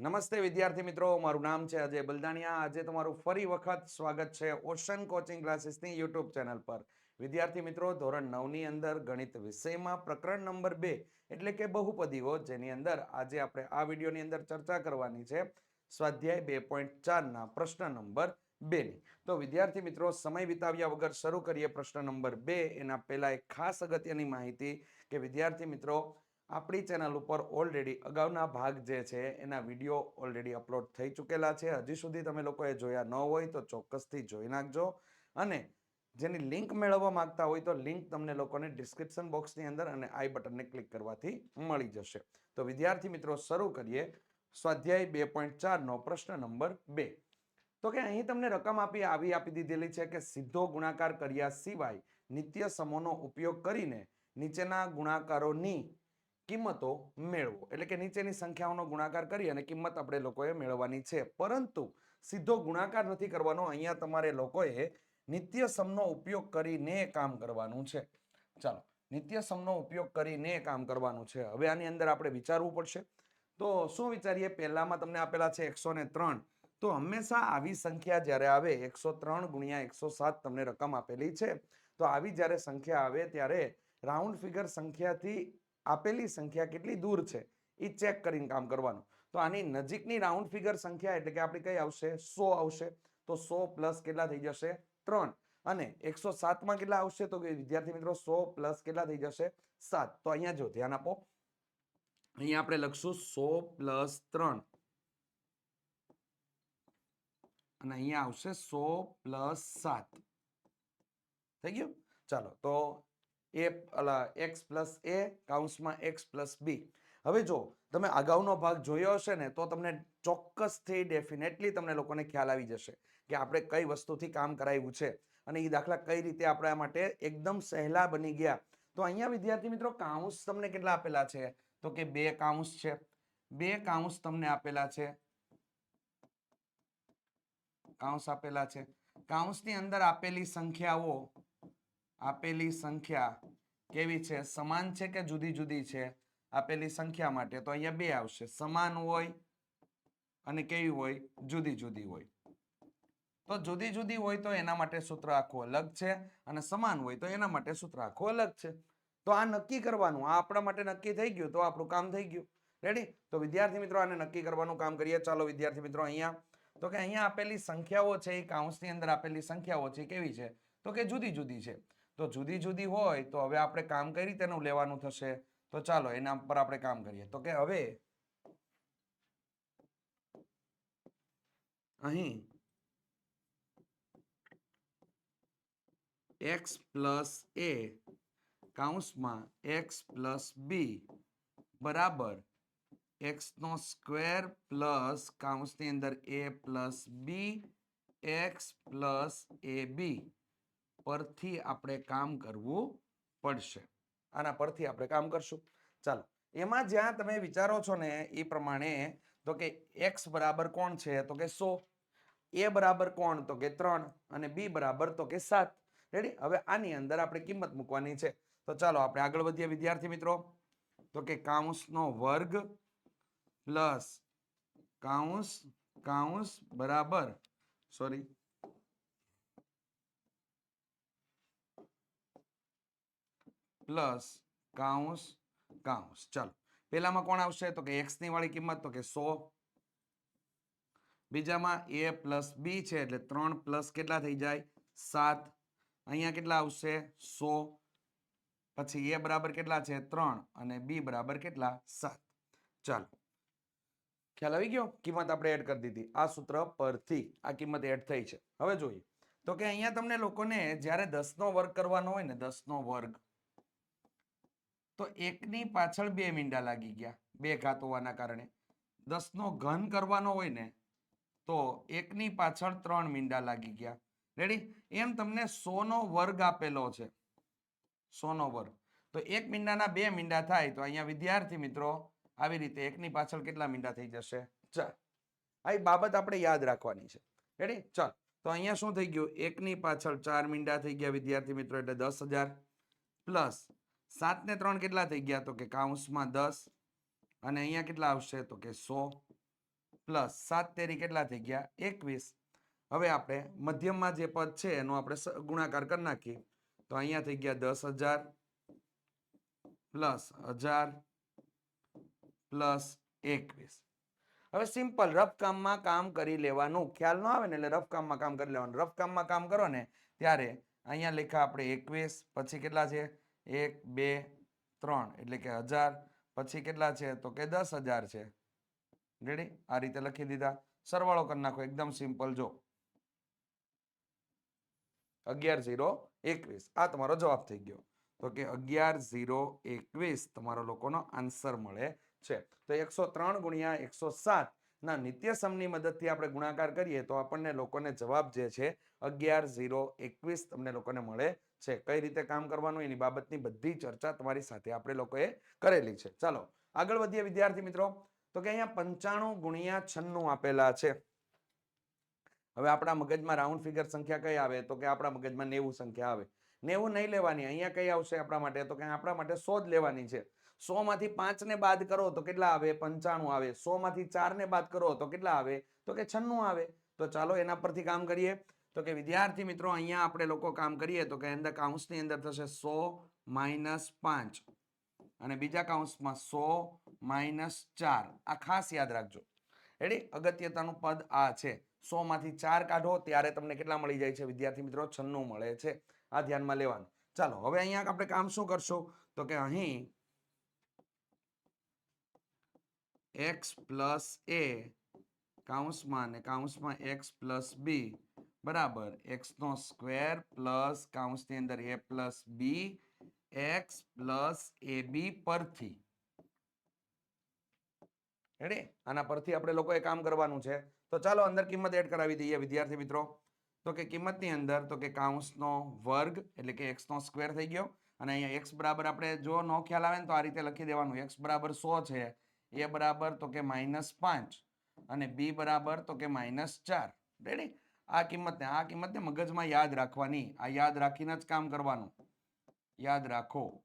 નમસ્તે વિદ્યાર્થી મિત્રો, મારું નામ છે અજય બલદાણિયા. આજે તમારું ફરી વખત સ્વાગત છે ઓશન કોચિંગ ક્લાસીસની યુટ્યુબ ચેનલ પર. વિદ્યાર્થી મિત્રો, ધોરણ નવની અંદર ગણિત વિષયમાં પ્રકરણ નંબર બે, એટલે કે બહુપદીઓ, જેની અંદર આજે આપણે આ વિડીયોની અંદર ચર્ચા કરવાની છે. સ્વાધ્યાય બે પોઈન્ટ ચારના પ્રશ્ન નંબર બેની. તો વિદ્યાર્થી મિત્રો, સમય વિતાવ્યા વગર શરૂ કરીએ પ્રશ્ન નંબર બે. એના પહેલાં એક ખાસ અગત્યની માહિતી કે વિદ્યાર્થી મિત્રો આપણી ચેનલ ઉપર ઓલરેડી અગાઉના ભાગ જે છે, એના વીડિયો ઓલરેડી અપલોડ થઈ ચૂકેલા છે. હજી સુધી તમે લોકોએ જોયા ન હોય તો ચોક્કસથી જોઈ નાખજો. અને જેની લિંક મેળવવા માંગતા હોય તો લિંક તમને લોકોને ડિસ્ક્રિપ્શન બોક્સની અંદર અને આઈ બટનને ક્લિક કરવાથી મળી જશે. તો વિદ્યાર્થી મિત્રો, શરૂ કરીએ સ્વાધ્યાય બે પોઈન્ટ ચારનો પ્રશ્ન નંબર બે. તો કે અહીં તમને રકમ આપી, આવી આપી દીધેલી છે કે સીધો ગુણાકાર કર્યા સિવાય નિત્ય સમૂહનો ઉપયોગ કરીને નીચેના ગુણાકારોની કિંમતો મેળવો. એટલે કે નીચેની સંખ્યાઓનો ગુણાકાર કરી અને કિંમત આપણે લોકોએ મેળવવાની છે. પરંતુ સીધો ગુણાકાર નથી કરવાનો. અહીંયા તમારે લોકોએ નિત્ય સમનો ઉપયોગ કરીને કામ કરવાનું છે. ચાલો નિત્ય સમનો ઉપયોગ કરીને કામ કરવાનું છે. હવે આની અંદર આપણે વિચારવું પડશે. તો શું વિચારીએ? પહેલામાં તમને આપેલા છે એકસો ત્રણ. તો હંમેશા આવી સંખ્યા જ્યારે આવે, એકસો ત્રણ ગુણ્યા એકસો સાત તમને રકમ આપેલી છે. તો આવી જ્યારે સંખ્યા આવે ત્યારે રાઉન્ડ ફિગર સંખ્યાથી આપેલી સંખ્યા કેટલી દૂર છે, એ ચેક કરીને કામ કરવાનું. તો આની નજીકની રાઉન્ડ ફિગર સંખ્યા એટલે કે આપણી કઈ આવશે? સો આવશે. તો સો પ્લસ કેટલા થઈ જશે? ત્રણ. અને એકસો સાતમાં કેટલા આવશે? તો કે વિદ્યાર્થી મિત્રો, સો પ્લસ કેટલા થઈ જશે? સાત. તો અહીંયા જો ધ્યાન આપો. અહીંયા આપણે લખશું સો પ્લસ ત્રણ. અને અહીંયા આવશે સો પ્લસ સાત. થઈ ગયું? ચાલો, તો એ એક્સ પ્લસ એ કાઉન્સમાં એક્સ પ્લસ બી હવે જો તમે અગાઉનો ભાગ જોયો હશે ને, તો તમને ચોક્કસથી ડેફિનેટલી તમને લોકોને ખ્યાલ આવી જશે કે આપણે કઈ વસ્તુથી કામ કરાવ્યું છે અને એ દાખલા કઈ રીતે આપણા માટે એકદમ સહેલા બની ગયા. તો અહીંયા વિદ્યાર્થી મિત્રો કાઉન્સ તમને કેટલા આપેલા છે? તો કે બે કાઉન્સ છે. બે કાઉન્સ તમને આપેલા છે. કાઉન્સ આપેલા છે. કાઉન્સની અંદર આપેલી સંખ્યાઓ આપેલી સંખ્યા કેવી છે? સમાન છે કે જુદી જુદી છે? આપેલી સંખ્યા માટે તો અહીંયા બે આવશે. સમાન હોય અને કેવી હોય? જુદી જુદી હોય. તો જુદી જુદી હોય તો એના માટે સૂત્ર આખું અલગ છે અને સમાન હોય તો એના માટે સૂત્ર આખું અલગ છે. તો આ નક્કી કરવાનું. આ આપણા માટે નક્કી થઈ ગયું તો આપણું કામ થઈ ગયું. રેડી તો વિદ્યાર્થી મિત્રો, આને નક્કી કરવાનું કામ કરીએ. ચાલો વિદ્યાર્થી મિત્રો, અહીંયા. તો કે અહીંયા આપેલી સંખ્યાઓ છે એ કાઉન્સની અંદર આપેલી સંખ્યાઓ છે, કેવી છે? તો કે જુદી જુદી છે. તો જુદી જુદી હોય તો હવે આપણે કામ કઈ રીતે લેવાનું થશે? તો ચાલો એના પર આપણે કામ કરીએ. તો કે હવે અહીં એક્સ પ્લસ એ કાઉન્સમાં એક્સ પ્લસ બી બરાબર એક્સ નો સ્ક્વેર પ્લસ કાઉન્સની અંદર A plus B X plus A B પરથી આપણે કામ કરવું પડશે. આના પરથી આપણે કામ કરશું. ચાલો, એમાં જ્યાં તમે વિચારો છો ને, એ પ્રમાણે તો કે એક્સ બરાબર કોણ છે? તો કે સો. એ બરાબર કોણ? તો કે ત્રણ. અને બી બરાબર તો કે સાત. રેડી હવે આની અંદર આપણે કિંમત મૂકવાની છે. તો ચાલો, આપણે આગળ વધીએ, વિદ્યાર્થી મિત્રો. તો કે કાઉન્સનો વર્ગ પ્લસ કાઉન્સ કાઉન્સ બરાબર, સોરી પ્લસ કાઉન્સ કાઉન્સ ચાલો. પેલામાં કોણ આવશે? તો કે એક્સની વાળી કિંમત, તો કે સો. બીજામાં એ પ્લસ બી છે, એટલે ત્રણ પ્લસ કેટલા થઈ જાય? સાત. અહીંયા કેટલા આવશે? સો. પછી એ બરાબર કેટલા છે? ત્રણ. અને બી બરાબર કેટલા? સાત. ચાલો. ખ્યાલ આવી ગયો? કિંમત આપણે એડ કરી દીધી. આ સૂત્ર પરથી આ કિંમત એડ થઈ છે. હવે જોઈએ. તો કે અહીંયા તમને લોકોને જ્યારે દસનો વર્ગ કરવાનો હોય ને, દસનો વર્ગ તો એકની પાછળ બે મીંડા લાગી ગયા, બે ઘાત હોવાના કારણે. દસનો ઘન કરવાનો હોય ને, તો એકની પાછળ ત્રણ મીંડા લાગી ગયા. રેડી એમ તમને સોનો વર્ગ આપેલો છે. સોનો વર્ગ. તો એક મીંડાના બે મીંડા થાય, તો અહીંયા વિદ્યાર્થી મિત્રો, આવી રીતે એકની પાછળ કેટલા મીંડા થઈ જશે? ચાર આ બાબત આપણે યાદ રાખવાની છે. રેડી ચાલ. તો અહીંયા શું થઈ ગયું? એકની પાછળ ચાર મીંડા થઈ ગયા વિદ્યાર્થી મિત્રો, એટલે દસ હજાર. પ્લસ સાત ને ત્રણ કેટલા થઈ ગયા? તો કે કાઉન્સમાં દસ. અને અહીંયા કેટલા આવશે? તો કે સો. પ્લસ સાત તેરી કેટલા થઈ ગયા? એકવીસ. હવે આપણે મધ્યમમાં જે પદ છે, એનો આપણે ગુણાકાર કરી નાખીએ. તો અહીંયા થઈ ગયા દસ હજાર. પ્લસ હજાર. પ્લસ એકવીસ. હવે સિમ્પલ, રફ કામમાં કામ કરી લેવાનું. ખ્યાલ ન આવે ને એટલે રફ કામમાં કામ કરી લેવાનું. રફ કામમાં કામ કરો ને, ત્યારે અહીંયા લેખા આપણે એકવીસ, પછી કેટલા છે? એક, બે, ત્રણ. એટલે કે હજાર. પછી કેટલા છે? તો કે દસ હજાર છે. રેડી આ રીતે લખી દીધા. સરવાળો કરી નાખો. એકદમ સિમ્પલ જો. અગિયાર ઝીરો એકવીસ. આ તમારો જવાબ થઈ ગયો. તો કે અગિયાર ઝીરો એકવીસ તમારો લોકોનો આન્સર મળે છે. તો એકસો ત્રણ ગુણ્યા એકસો સાત. ના નિત્ય સમની મદદથી આપણે ગુણાકાર કરીએ તો આપણને લોકોને જવાબ જે છે અગિયાર, ઝીરો, એકવીસ તમને લોકોને મળે છે. કઈ રીતે કામ કરવાનું એની બાબતની બધી ચર્ચા તમારી સાથે આપણે લોકોએ કરેલી છે. ચાલો, આગળ વધીએ વિદ્યાર્થી મિત્રો. તો કે અહીંયા પંચાણું ગુણ્યા છન્નું આપેલા છે. હવે આપણા મગજમાં રાઉન્ડ ફિગર સંખ્યા કઈ આવે? તો કે આપણા મગજમાં નેવું સંખ્યા આવે. નેવું નહીં લેવાની, અહીંયા કઈ આવશે આપણા માટે? તો કે આપણા માટે સો જ લેવાની છે. સો માંથી પાંચ ને બાદ કરો તો કેટલા આવે? પંચાણું આવે. સો માંથી ચાર ને બાદ કરો તો કેટલા આવે? તો કે છન્નું આવે. તો ચાલો એના પરથી કામ કરીએ. તો કે વિદ્યાર્થી મિત્રો, અહીંયા આપણે લોકો કામ કરીએ તો કે અંદર કાઉન્સની અંદર થશે સો માઇનસ પાંચ અને બીજા કાઉન્સમાં સો માઇનસ ચાર. આ ખાસ યાદ રાખજો. રેડી અગત્યતાનું પદ આ છે. સો માંથી ચાર કાઢો, ત્યારે તમને કેટલા મળી જાય છે? વિદ્યાર્થી મિત્રો, છન્નું મળે છે. આ ધ્યાનમાં લેવાનું. ચાલો, હવે અહીંયા આપણે કામ શું કરશું? તો કે અહીં એક્સ પ્લસ એ કાઉન્સમાં ને કાઉન્સમાં એક્સ પ્લસ બી બરાબર. એક્સનો સ્ક્વેર પ્લસ કાઉન્સની અંદર A plus B X plus A B પરથી. રેડી આના પરથી આપણે લોકોએ કામ કરવાનું છે. તો ચાલો અંદર કિંમત એડ કરાવી દઈએ, વિદ્યાર્થી મિત્રો. તો કે કિંમતની અંદર, તો કે કાઉન્સનો વર્ગ, એટલે કે એક્સ નો સ્ક્વેર થઈ ગયો. અને અહીંયા એક્સ બરાબર આપણે જો નો ખ્યાલ આવે ને, તો આ રીતે લખી દેવાનું. એક્સ બરાબર સો છે. એ બરાબર તો કે માઇનસ પાંચ. અને બી બરાબર તો કે માઇનસ ચાર. રેડી આ કિંમતને આ કિંમતને મગજમાં યાદ રાખવાની, આ યાદ રાખીને જ કામ કરવાનું. યાદ રાખો.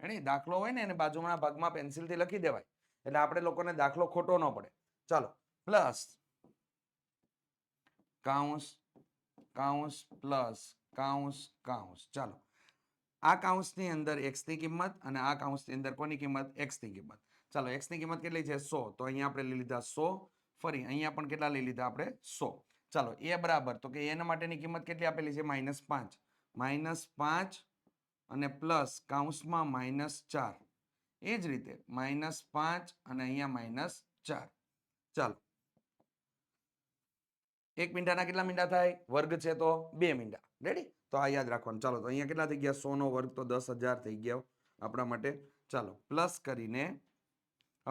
એને દાખલો હોય ને, એને બાજુના ભાગમાં પેન્સિલથી લખી દેવાય. એટલે આપણે લોકોને દાખલો ખોટો ન પડે. ચાલો, પ્લસ. કાઉન્સ કાઉન્સ, પ્લસ, કાઉન્સ કાઉન્સ. ચાલો. આ કાઉન્સની અંદર એક્સની કિંમત અને આ કાઉન્સની અંદર કોની કિંમત? એક્સની કિંમત. ચાલો એક્સની કિંમત કેટલી છે? સો. તો અહીંયા આપણે લઈ લીધા સો. ફરી અહીંયા પણ કેટલા લઈ લીધા આપણે? સો. ચાલો, એ બરાબર. તો કે એના માટેની કિંમત કેટલી આપેલી છે? માઇનસ પાંચ. માઇનસ પાંચ અને પ્લસ કાઉન્સમાં માઇનસ ચાર. એ જ રીતે માઇનસ પાંચ અને અહીંયા માઇનસ ચાર. ચાલો. એક મીંડાના કેટલા મીંડા થાય? વર્ગ છે તો બે મીંડા. રેડી તો આ યાદ રાખવાનું. ચાલો, તો અહીંયા કેટલા થઈ ગયા? સો નો વર્ગ તો દસ હજાર થઈ ગયો આપણા માટે. ચાલો, પ્લસ કરીને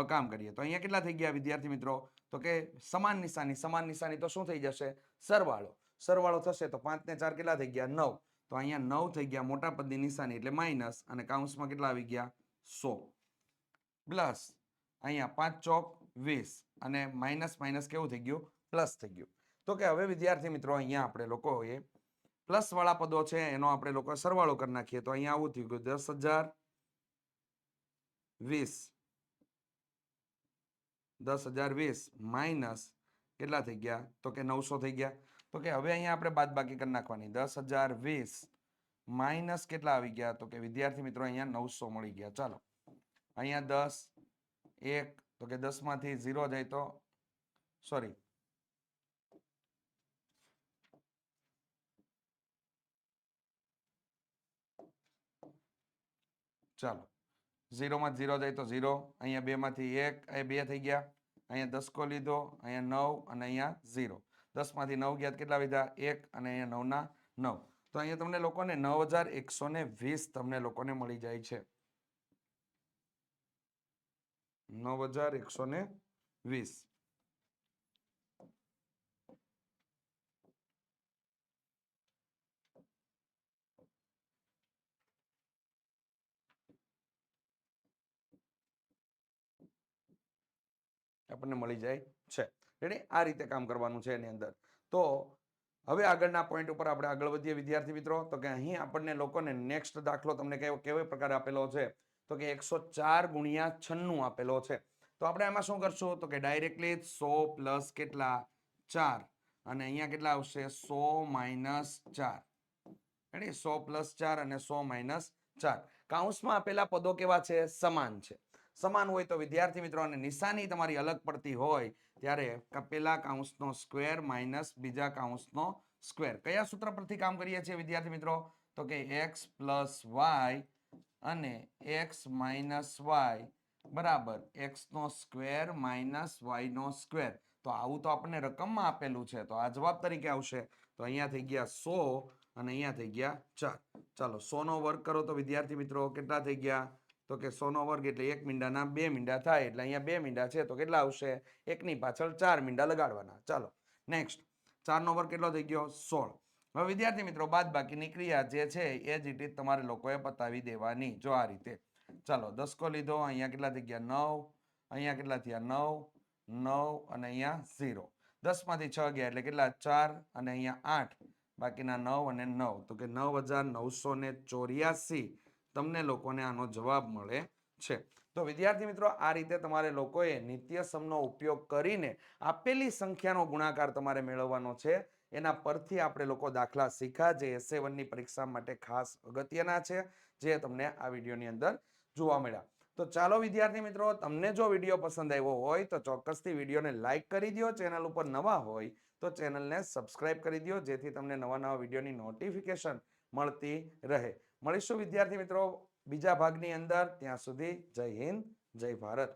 કામ કરીએ. તો અહીંયા કેટલા થઈ ગયા વિદ્યાર્થી મિત્રો? તો કે સમાન નિશાની સમાન નિશાની તો શું થઈ જશે? સરવાળો. સરવાળો થશે તો પાંચ ને ચાર કેટલા થઈ ગયા? નવ. તો અહીંયા નવ થઈ ગયા મોટા પદની નિશાની એટલે માઇનસ અને કાઉન્સમાં કેટલા આવી ગયા? સો. પ્લસ અહીંયા પાંચ ચોક વીસ અને માઇનસ માઇનસ કેવું થઈ ગયું? પ્લસ થઈ ગયું. તો કે હવે વિદ્યાર્થી મિત્રો અહીંયા આપણે લોકોએ પ્લસ વાળા પદો છે એનો આપણે લોકો સરવાળો કરી નાખીએ. તો અહીંયા આવું થયું કે દસ હજાર વીસ. દસ હજાર વીસ માઇનસ કેટલા થઈ ગયા? તો કે નવસો થઈ ગયા. તો કે હવે અહીંયા આપણે બાદ બાકી કરી નાખવાની. દસ હજાર વીસ માઇનસ કેટલા આવી ગયા? તો કે વિદ્યાર્થી મિત્રો અહીંયા નવસો મળી ગયા. ચાલો. અહીંયા દસ, એક, તો કે દસમાંથી ઝીરો જાય તો? સોરી ચાલો. ઝીરોમાં ઝીરો જાય તો ઝીરો, અહીંયા બેમાંથી એક અહીંયા બે થઈ ગયા. અહીંયા દસકો લીધો, અહીંયા નવ અને અહીંયા ઝીરો. દસમાંથી નવ ગયા કેટલા લીધા? એક અને અહીંયા નવના નવ. તો અહીંયા તમને લોકોને નવ હજાર એકસો ને વીસ તમને લોકોને મળી જાય છે. નવ હજાર એકસો ને વીસ. આપણને મળી જાય છે. એટલે આ રીતે કામ કરવાનું છે એની અંદર. તો હવે આગળના પોઈન્ટ ઉપર આપણે આગળ વધીએ વિદ્યાર્થી મિત્રો. તો કે અહીં આપણને લોકોને નેક્સ્ટ દાખલો તમને કેવો કેવો પ્રકાર આપેલો છે? તો કે એકસો ચાર આપેલો છે. તો આપણે આમાં શું કરશું? તો કે ડાયરેક્ટલી સો પ્લસ કેટલા? ચાર. અને અહીંયા કેટલા આવશે? સો માઇનસ ચાર. એટલે સો પ્લસ ચાર અને સો માઇનસ ચાર. કાઉન્સમાં આપેલા પદો કેવા છે? સમાન છે. સમાન હોય તો વિદ્યાર્થી મિત્રો અને નિશાની તમારી અલગ પડતી હોય ત્યારે પેલા કાઉન્સનો સ્ક્વેર માઇનસ બીજા કાઉન્સનો સ્ક્વેર. કયા સૂત્ર પરથી કામ કરીએ છીએ વિદ્યાર્થી મિત્રો? તો કે એક્સ પ્લસ વાય અને એક્સ માઇનસ વાય બરાબર. એક્સનો સ્ક્વેર માઇનસ વાયનો સ્ક્વેર. તો આવું તો આપણને રકમમાં આપેલું છે. તો આ જવાબ તરીકે આવશે. તો અહીંયા થઈ ગયા સો અને અહીંયા થઈ ગયા ચાર. ચાલો સો નો વર્ગ કરો તો વિદ્યાર્થી મિત્રો, કેટલા થઈ ગયા? તો કે સોનો વર્ગ એટલે એક મીંડાના બે મીંડા થાય એટલે અહીંયા બે મીંડા છે, તો કેટલા આવશે? એકની પાછળ ચાર મીંડા લગાડવાના. ચાલો નેક્સ્ટ ચારનો વર્ગ કેટલો થઈ ગયો? સોળ. હવે વિદ્યાર્થી મિત્રો બાદ બાકીની ક્રિયા જે છે, એ જ રીતે તમારે લોકોએ પતાવી દેવાની. જો આ રીતે. ચાલો, દસકો લીધો, અહીંયા કેટલા થઈ ગયા? નવ. અહીંયા કેટલા થયા? નવ. નવ અને અહીંયા ઝીરો. દસમાંથી છ ગયા એટલે કેટલા? ચાર અને અહીંયા આઠ. બાકીના નવ અને નવ. તો કે નવ હજાર નવસો ને ચોર્યાસી. તમને લોકોને આનો જવાબ મળે છે. તો વિદ્યાર્થી મિત્રો, આ રીતે તમારે લોકોએ નિત્યસમનો ઉપયોગ કરીને આપેલી સંખ્યાનો ગુણાકાર તમારે મેળવવાનો છે. એના પરથી આપણે લોકો દાખલા શીખા જે એસે વનની પરીક્ષા માટે ખાસ અગત્યના છે, જે તમને આ વિડીયોની અંદર જોવા મળ્યા. તો ચાલો વિદ્યાર્થી મિત્રો, તમને જો વીડિયો પસંદ આવ્યો હોય તો ચોક્કસથી વિડીયોને લાઇક કરી દો ચેનલ ઉપર નવા હોય તો ચેનલને સબસ્ક્રાઇબ કરી દો જેથી તમને નવા નવા વિડીયોની નોટિફિકેશન મળતી રહે. મળીશું વિદ્યાર્થી મિત્રો બીજા ભાગની અંદર. ત્યાં સુધી જય હિન્દ જય ભારત.